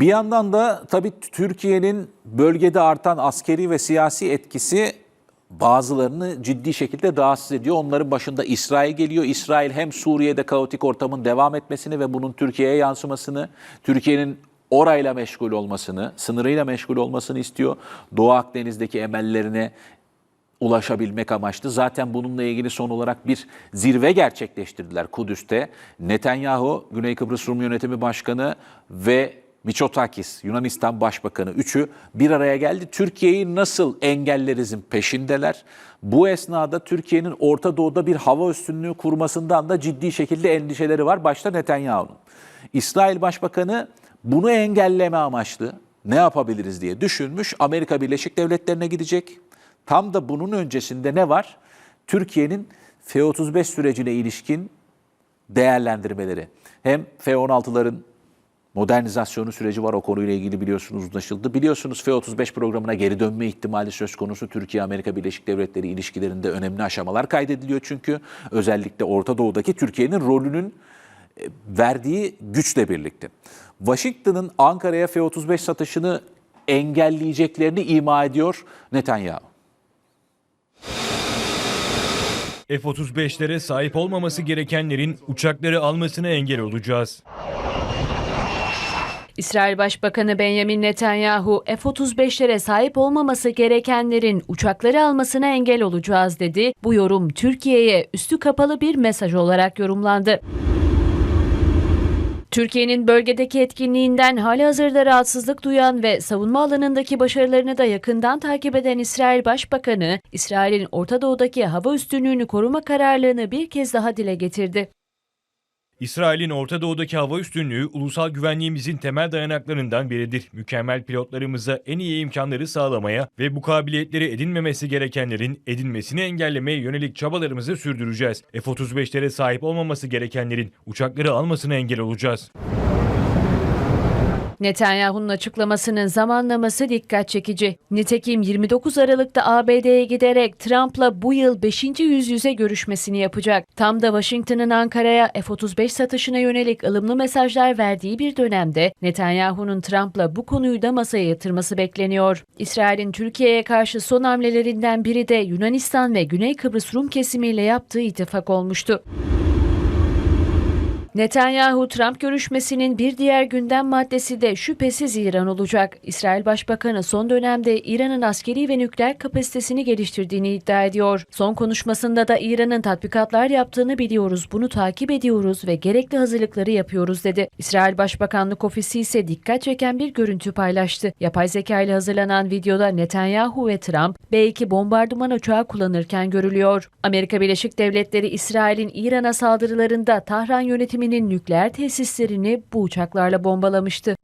Bir yandan da tabii Türkiye'nin bölgede artan askeri ve siyasi etkisi bazılarını ciddi şekilde rahatsız ediyor. Onların başında İsrail geliyor. İsrail hem Suriye'de kaotik ortamın devam etmesini ve bunun Türkiye'ye yansımasını, Türkiye'nin orayla meşgul olmasını, sınırıyla meşgul olmasını istiyor. Doğu Akdeniz'deki emellerine ulaşabilmek amaçlı. Zaten bununla ilgili son olarak bir zirve gerçekleştirdiler Kudüs'te. Netanyahu, Güney Kıbrıs Rum Yönetimi Başkanı ve Mitsotakis, Yunanistan Başbakanı üçü bir araya geldi. Türkiye'yi nasıl engellerizin peşindeler. Bu esnada Türkiye'nin Orta Doğu'da bir hava üstünlüğü kurmasından da ciddi şekilde endişeleri var. Başta Netanyahu'nun. İsrail Başbakanı bunu engelleme amaçlı ne yapabiliriz diye düşünmüş. Amerika Birleşik Devletleri'ne gidecek. Tam da bunun öncesinde ne var? Türkiye'nin F-35 sürecine ilişkin değerlendirmeleri. Hem F-16'ların modernizasyonu süreci var. O konuyla ilgili biliyorsunuz uzlaşıldı. Biliyorsunuz F-35 programına geri dönme ihtimali söz konusu. Türkiye-Amerika Birleşik Devletleri ilişkilerinde önemli aşamalar kaydediliyor çünkü. Özellikle Orta Doğu'daki Türkiye'nin rolünün e, verdiği güçle birlikte. Washington'ın Ankara'ya F-35 satışını engelleyeceklerini ima ediyor Netanyahu. F-35'lere sahip olmaması gerekenlerin uçakları almasına engel olacağız. İsrail Başbakanı Benjamin Netanyahu, F-35'lere sahip olmaması gerekenlerin uçakları almasına engel olacağız dedi. Bu yorum Türkiye'ye üstü kapalı bir mesaj olarak yorumlandı. Türkiye'nin bölgedeki etkinliğinden hali hazırda rahatsızlık duyan ve savunma alanındaki başarılarını da yakından takip eden İsrail Başbakanı, İsrail'in Orta Doğu'daki hava üstünlüğünü koruma kararlılığını bir kez daha dile getirdi. İsrail'in Orta Doğu'daki hava üstünlüğü ulusal güvenliğimizin temel dayanaklarından biridir. Mükemmel pilotlarımıza en iyi imkanları sağlamaya ve bu kabiliyetleri edinmemesi gerekenlerin edinmesini engellemeye yönelik çabalarımızı sürdüreceğiz. F-35'lere sahip olmaması gerekenlerin uçakları almasına engel olacağız. Netanyahu'nun açıklamasının zamanlaması dikkat çekici. Nitekim 29 Aralık'ta ABD'ye giderek Trump'la bu yıl 5. yüz yüze görüşmesini yapacak. Tam da Washington'ın Ankara'ya F-35 satışına yönelik ılımlı mesajlar verdiği bir dönemde Netanyahu'nun Trump'la bu konuyu da masaya yatırması bekleniyor. İsrail'in Türkiye'ye karşı son hamlelerinden biri de Yunanistan ve Güney Kıbrıs Rum kesimiyle yaptığı ittifak olmuştu. Netanyahu-Trump görüşmesinin bir diğer gündem maddesi de şüphesiz İran olacak. İsrail Başbakanı son dönemde İran'ın askeri ve nükleer kapasitesini geliştirdiğini iddia ediyor. Son konuşmasında da İran'ın tatbikatlar yaptığını biliyoruz, bunu takip ediyoruz ve gerekli hazırlıkları yapıyoruz dedi. İsrail Başbakanlık Ofisi ise dikkat çeken bir görüntü paylaştı. Yapay zeka ile hazırlanan videoda Netanyahu ve Trump B-2 bombardıman uçağı kullanırken görülüyor. Amerika Birleşik Devletleri İsrail'in İran'a saldırılarında Tahran yönetiminin nükleer tesislerini bu uçaklarla bombalamıştı.